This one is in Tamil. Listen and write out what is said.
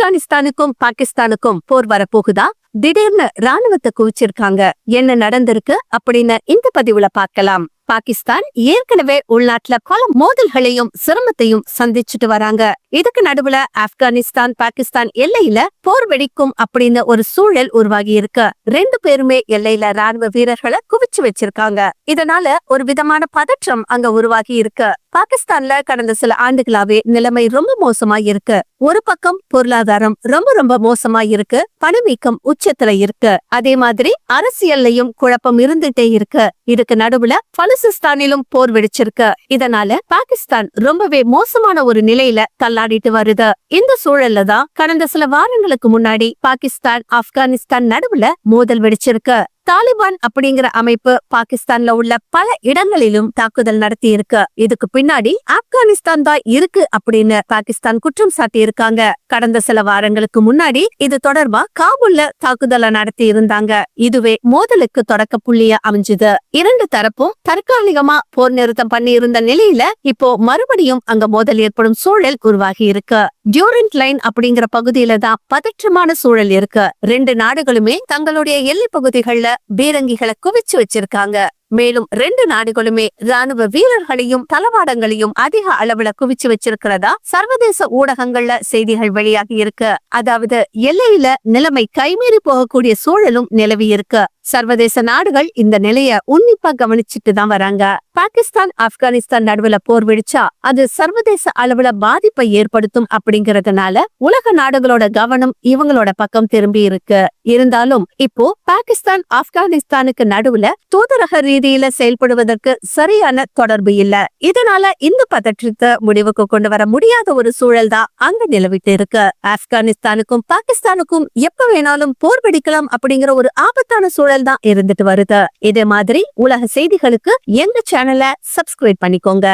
ஆப்கானிஸ்தானுக்கும் பாகிஸ்தானுக்கும் போர் வரப்போகுதா? திடீர்னு ராணுவத்தை குவிச்சிருக்காங்க. என்ன நடந்திருக்கு? அப்படின்னு இந்த பதிவுல பார்க்கலாம். பாகிஸ்தான் ஏற்கனவே உள்நாட்டுல பல மோதல்களையும் சிரமத்தையும் சந்திச்சுட்டு வராங்க. இதுக்கு நடுவுல ஆப்கானிஸ்தான் பாகிஸ்தான் எல்லையில போர் வெடிக்கும் அப்படின்னு ஒரு சூழல் உருவாகி இருக்கு. ரெண்டு பேருமே எல்லையில ராணுவ வீரர்களை குவிச்சு வச்சிருக்காங்க. இதனால ஒரு விதமான பதற்றம் அங்க உருவாகி இருக்கு. பாகிஸ்தான்ல கடந்த சில ஆண்டுகளாவே நிலைமை ரொம்ப மோசமா இருக்கு. ஒரு பக்கம் பொருளாதாரம் ரொம்ப ரொம்ப மோசமா இருக்கு. பணவீக்கம் உச்சத்துல இருக்கு. அதே மாதிரி அரசியல்லையும் குழப்பம் இருந்துட்டே இருக்கு. இதுக்கு நடுவுல பல பாகிஸ்தானிலும் போர் வெடிச்சிருக்கு. இதனால பாகிஸ்தான் ரொம்பவே மோசமான ஒரு நிலையில தள்ளாடிட்டு வருது. இந்த சூழல்ல தான் கடந்த சில வாரங்களுக்கு முன்னாடி பாகிஸ்தான் ஆப்கானிஸ்தான் நடுவுல மோதல் வெடிச்சிருக்கு. தாலிபான் அப்படிங்கிற அமைப்பு பாகிஸ்தான்ல உள்ள பல இடங்களிலும் தாக்குதல் நடத்தி இருக்கு இதுக்கு பின்னாடி ஆப்கானிஸ்தான் தான் இருக்கு அப்படின்னு பாகிஸ்தான் குற்றம் சாட்டி இருக்காங்க கடந்த சில வாரங்களுக்கு முன்னாடி இது தொடர்பா காபூல்ல தாக்குதலை நடத்தி இருந்தாங்க இதுவே மோதலுக்கு தொடக்க புள்ளிய அமைஞ்சுது. இரண்டு தரப்பும் தற்காலிகமா போர் நிறுத்தம் பண்ணி இருந்த நிலையில இப்போ மறுபடியும் அங்க மோதல் ஏற்படும் சூழல் உருவாகி இருக்கு டியூரண்ட் லைன் அப்படிங்கிற பகுதியில தான் பதற்றமான சூழல் இருக்கு. ரெண்டு நாடுகளுமே தங்களுடைய எல்லை பகுதிகள்ல பீரங்கிகளை குவிச்சு வச்சிருக்காங்க. மேலும் ரெண்டு நாடுகளுமே ராணுவ வீரர்களையும் தளவாடங்களையும் அதிக அளவுல குவிச்சு வச்சிருக்கிறதா சர்வதேச ஊடகங்கள்ல செய்திகள் வெளியாகி இருக்கு. அதாவது எல்லையில நிலைமை கைமீறி போகக்கூடிய சூழலும் நிலவி இருக்கு. சர்வதேச நாடுகள் இந்த நிலைய உன்னிப்பா கவனிச்சுட்டு தான் வராங்க. பாகிஸ்தான் ஆப்கானிஸ்தான் நடுவுல போர் வெடிச்சா அது சர்வதேச அளவுல பாதிப்பை ஏற்படுத்தும் அப்படிங்கறதுனால உலக நாடுகளோட கவனம் இவங்களோட பக்கம் திரும்பி இருக்கு. இருந்தாலும் இப்போ பாகிஸ்தான் ஆப்கானிஸ்தானுக்கு நடுவுல தூதரக ரீதியில செயல்படுவதற்கு சரியான தொடர்பு இல்ல. இதனால இந்த பதற்றத்தை முடிவுக்கு கொண்டு வர முடியாத ஒரு சூழல் தான் அங்க நிலவிட்டு இருக்கு. ஆப்கானிஸ்தானுக்கும் பாகிஸ்தானுக்கும் எப்ப வேணாலும் போர் வெடிக்கலாம் அப்படிங்கிற ஒரு ஆபத்தான சூழல் தான் இருந்துட்டு வருது. இதே மாதிரி உலக செய்திகளுக்கு எங்க சேனலை சப்ஸ்கிரைப் பண்ணிக்கோங்க.